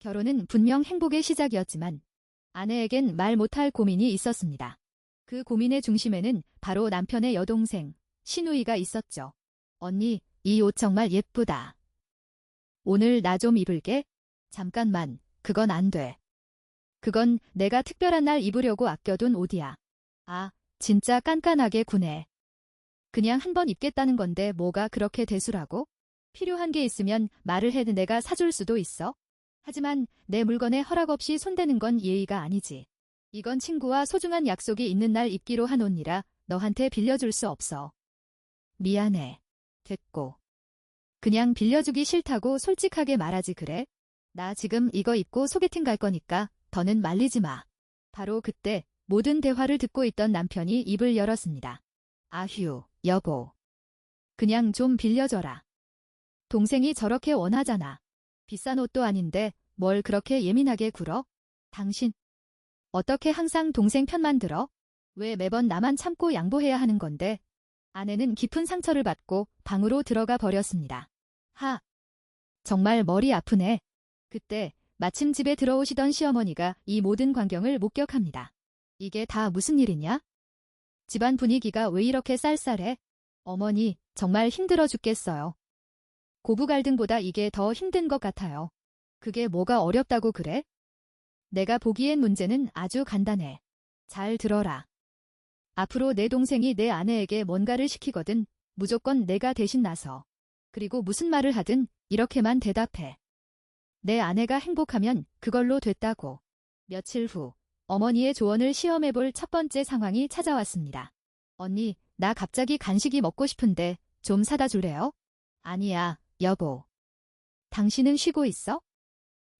결혼은 분명 행복의 시작이었지만 아내에겐 말 못할 고민이 있었습니다. 그 고민의 중심에는 바로 남편의 여동생 신우이가 있었죠. 언니, 이 옷 정말 예쁘다. 오늘 나 좀 입을게? 잠깐만, 그건 안 돼. 그건 내가 특별한 날 입으려고 아껴둔 옷이야. 아, 진짜 깐깐하게 구네. 그냥 한 번 입겠다는 건데 뭐가 그렇게 대수라고? 필요한 게 있으면 말을 해도 내가 사줄 수도 있어. 하지만 내 물건에 허락 없이 손대는 건 예의가 아니지. 이건 친구와 소중한 약속이 있는 날 입기로 한 옷이라 너한테 빌려줄 수 없어. 미안해. 됐고. 그냥 빌려주기 싫다고 솔직하게 말하지 그래? 나 지금 이거 입고 소개팅 갈 거니까 더는 말리지 마. 바로 그때 모든 대화를 듣고 있던 남편이 입을 열었습니다. 아휴, 여보. 그냥 좀 빌려줘라. 동생이 저렇게 원하잖아. 비싼 옷도 아닌데 뭘 그렇게 예민하게 굴어? 당신. 어떻게 항상 동생 편만 들어? 왜 매번 나만 참고 양보해야 하는 건데? 아내는 깊은 상처를 받고 방으로 들어가 버렸습니다. 하. 정말 머리 아프네. 그때 마침 집에 들어오시던 시어머니가 이 모든 광경을 목격합니다. 이게 다 무슨 일이냐? 집안 분위기가 왜 이렇게 쌀쌀해? 어머니, 정말 힘들어 죽겠어요. 고부 갈등보다 이게 더 힘든 것 같아요. 그게 뭐가 어렵다고 그래? 내가 보기엔 문제는 아주 간단해. 잘 들어라. 앞으로 내 동생이 내 아내에게 뭔가를 시키거든 무조건 내가 대신 나서. 그리고 무슨 말을 하든 이렇게만 대답해. 내 아내가 행복하면 그걸로 됐다고. 며칠 후 어머니의 조언을 시험해 볼 첫 번째 상황이 찾아왔습니다. 언니, 나 갑자기 간식이 먹고 싶은데 좀 사다 줄래요? 아니야, 여보. 당신은 쉬고 있어?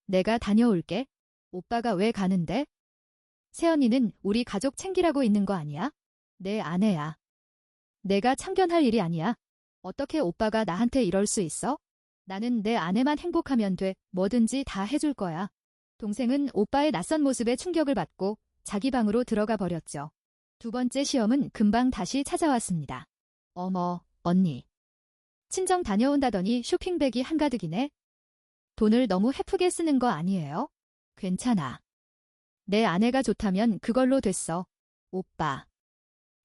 내가 다녀올게. 오빠가 왜 가는데? 세연이는 우리 가족 챙기라고 있는 거 아니야? 내 아내야. 내가 참견할 일이 아니야. 어떻게 오빠가 나한테 이럴 수 있어? 나는 내 아내만 행복하면 돼. 뭐든지 다 해줄 거야. 동생은 오빠의 낯선 모습에 충격을 받고 자기 방으로 들어가 버렸죠. 두 번째 시험은 금방 다시 찾아왔습니다. 어머, 언니. 친정 다녀온다더니 쇼핑백이 한가득이네. 돈을 너무 헤프게 쓰는 거 아니에요? 괜찮아. 내 아내가 좋다면 그걸로 됐어. 오빠.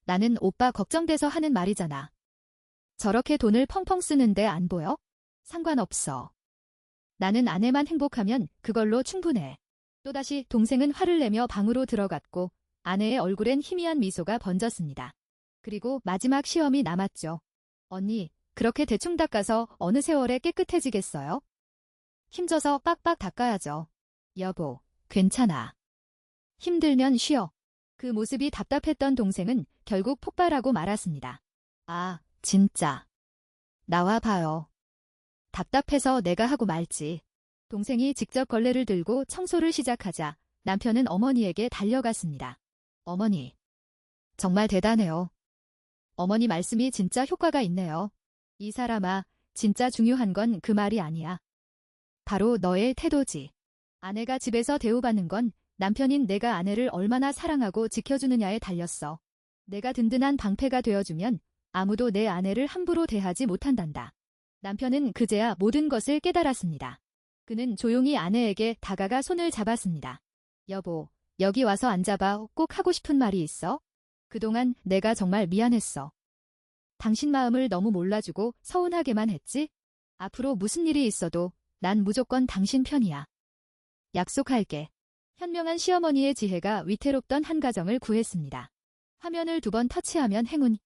나는 오빠 걱정돼서 하는 말이잖아. 저렇게 돈을 펑펑 쓰는데 안 보여? 상관없어. 나는 아내만 행복하면 그걸로 충분해. 또다시 동생은 화를 내며 방으로 들어갔고 아내의 얼굴엔 희미한 미소가 번졌습니다. 그리고 마지막 시험이 남았죠. 언니, 그렇게 대충 닦아서 어느 세월에 깨끗해지겠어요? 힘줘서 빡빡 닦아야죠. 여보, 괜찮아. 힘들면 쉬어. 그 모습이 답답했던 동생은 결국 폭발하고 말았습니다. 아, 진짜. 나와 봐요. 답답해서 내가 하고 말지. 동생이 직접 걸레를 들고 청소를 시작하자 남편은 어머니에게 달려갔습니다. 어머니. 정말 대단해요. 어머니 말씀이 진짜 효과가 있네요. 이 사람아, 진짜 중요한 건 그 말이 아니야. 바로 너의 태도지. 아내가 집에서 대우받는 건 남편인 내가 아내를 얼마나 사랑하고 지켜주느냐에 달렸어. 내가 든든한 방패가 되어주면 아무도 내 아내를 함부로 대하지 못한단다. 남편은 그제야 모든 것을 깨달았습니다. 그는 조용히 아내에게 다가가 손을 잡았습니다. 여보, 여기 와서 앉아봐. 꼭 하고 싶은 말이 있어? 그동안 내가 정말 미안했어. 당신 마음을 너무 몰라주고 서운하게만 했지? 앞으로 무슨 일이 있어도 난 무조건 당신 편이야. 약속할게. 현명한 시어머니의 지혜가 위태롭던 한 가정을 구했습니다. 화면을 두 번 터치하면 행운,